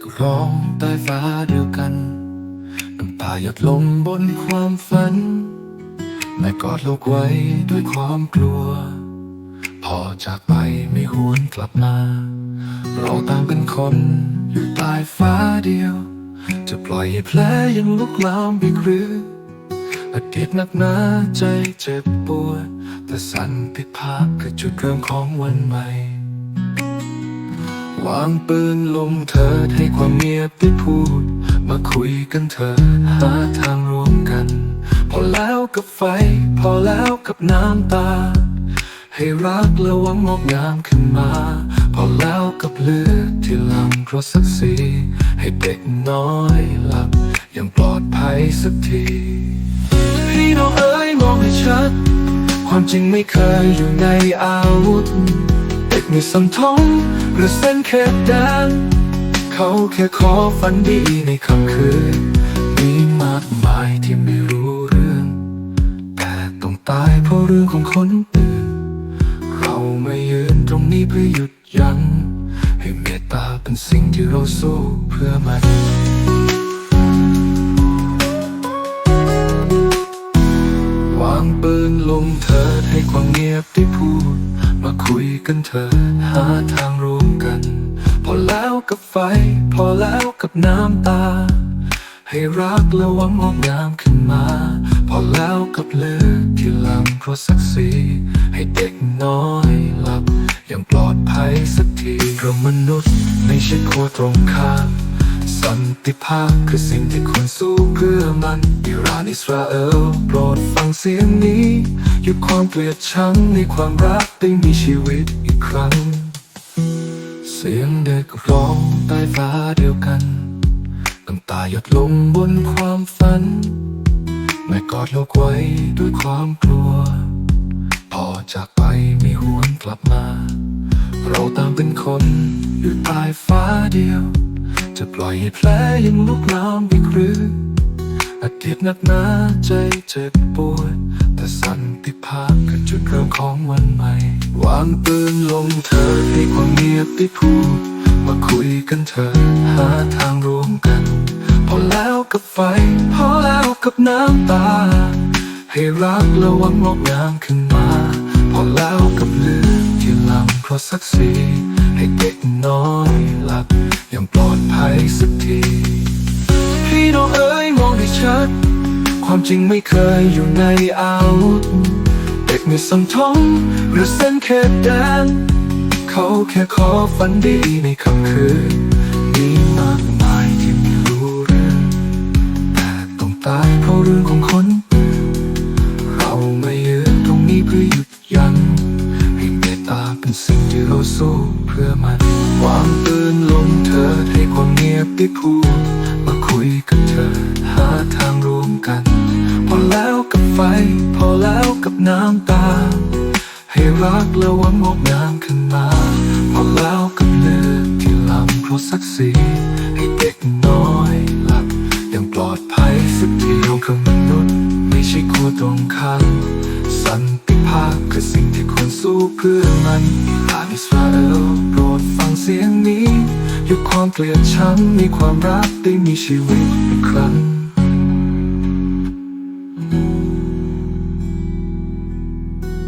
กร้องใต้ฟ้าเดียวกันน้ำตาหยดลงบนความฝันแม่กอดโลกไว้ด้วยความกลัว พอจากไปไม่หวนกลับมา เราต่างเป็นคนอยู่ใต้ฟ้าเดียว จะปล่อยให้แผลยังลุกลามไปหรืออดีตนักหนาใจเจ็บปวดแต่สันติภาพคือจุดเริ่มของวันใหม่ วางปืนลงเถิดให้ความเงียบได้พูด มาคุยกันเถิดหาทางร่วมกัน พอแล้วกับไฟ พอแล้วกับน้ำตา ให้รักและหวังงอกงามขึ้นมา พอแล้วกับเลือดที่ลังเพราะศักดิ์ศรีให้เด็กน้อยหลับอย่างปลอดภัยสักทีพี่น้องเอ๋ยมองให้ชัด ความจริงไม่เคยอยู่ในอาวุธ เด็กมีสังทอง หรือเส้นเขตแดนเขาแค่ขอฝันดีในค่ำคืนมีมากมายที่ไม่รู้เรื่อง แต่ต้องตายเพราะเรื่องของคนอื่น เราไม่ยืนตรงนี้เพื่อหยุดยัง้งให้เมตตาเป็นสิ่งที่เราสู้เพื่อมันวางปืนลงเถิดให้ความเงียบได้พูด มาคุยกันเถิดหาทางร กัน พอแล้วกับไฟ พอแล้วกับน้ำตา ให้รักและหวังงอกงามขึ้นมา พอแล้วกับเลือดที่ลังเพราะศักดิ์ศรีให้เด็กน้อยหลับอย่างปลอดภัยสักทีเรามนุษย์ไม่ใช่ขั้วตรงข้ามสันติภาพคือสิ่งที่ควรสู้เพื่อมันอิหร่านอิสราเอลโปรดฟังเสียงนี้หยุดความเกลียดชังในความรักได้มีชีวิตอีกครั้ง สียงเด็กร้องใต้ฟ้าเดียวกันน้ำตาหยดลงบนความฝันแม่กอดโลกไว้ด้วยความกลัว พอจากไปไม่หวนกลับมา เราตางเป็นคนอยู่ใต้ฟ้าเดียว จะปล่อยให้แผลยังลุกลามอีกหรืออดีตหนักหนาใจเจ็บปวด แต่สันติภาพคือจุดเริ่มของวันใหม่ วางปืนลงเธอให้ความเงียบได้พูด มาคุยกันเถอะหาทางร่วมกัน พอแล้วกับไฟ พอแล้วกับน้ำตา ให้รักและหวังงอกงามขึ้นมา พอแล้วกับเลือดที่ลังเพราะศักดิ์ศรีให้เด็กน้อยหลับอย่างปลอดภัยสักที พี่น้องเอ๋ยมองให้ชัด ความจริงไม่เคยอยู่ในอาวุธเด็กมีสังทงหรือเส้นเขตแดนเขาแค่ขอฝันดีในค่ำคืนมีมากมายที่ไม่รู้เรื่องแต่ต้องตายเพราะเรื่องของคนเราไม่ยืนตรงนี้เพื่อหยุดยัง้งให้เมตตาเป็นสิ่งที่เราสู้เพื่อมันวางปืนลงเถิดให้ความเงียบได้พูด วกับไฟพอแล้วกับน้ำตา ให้รักและหวังงอกงามขึ้นมา พอแล้วกับเลือดที่ลังเพราะศักดิ์ศรีให้เด็กน้อยหลับอย่างปลอดภัยสักทีเราคือมนุษย์ ไม่ใช่คู่ตรงข้ามสันติภาพคือสิ่งที่ควรสู้เพื่อมันอิหานอิสราเอลโปรดฟังเสียงนี้หยุดความเกลียดชังมีความรักได้มีชีวิตอีกครั้ง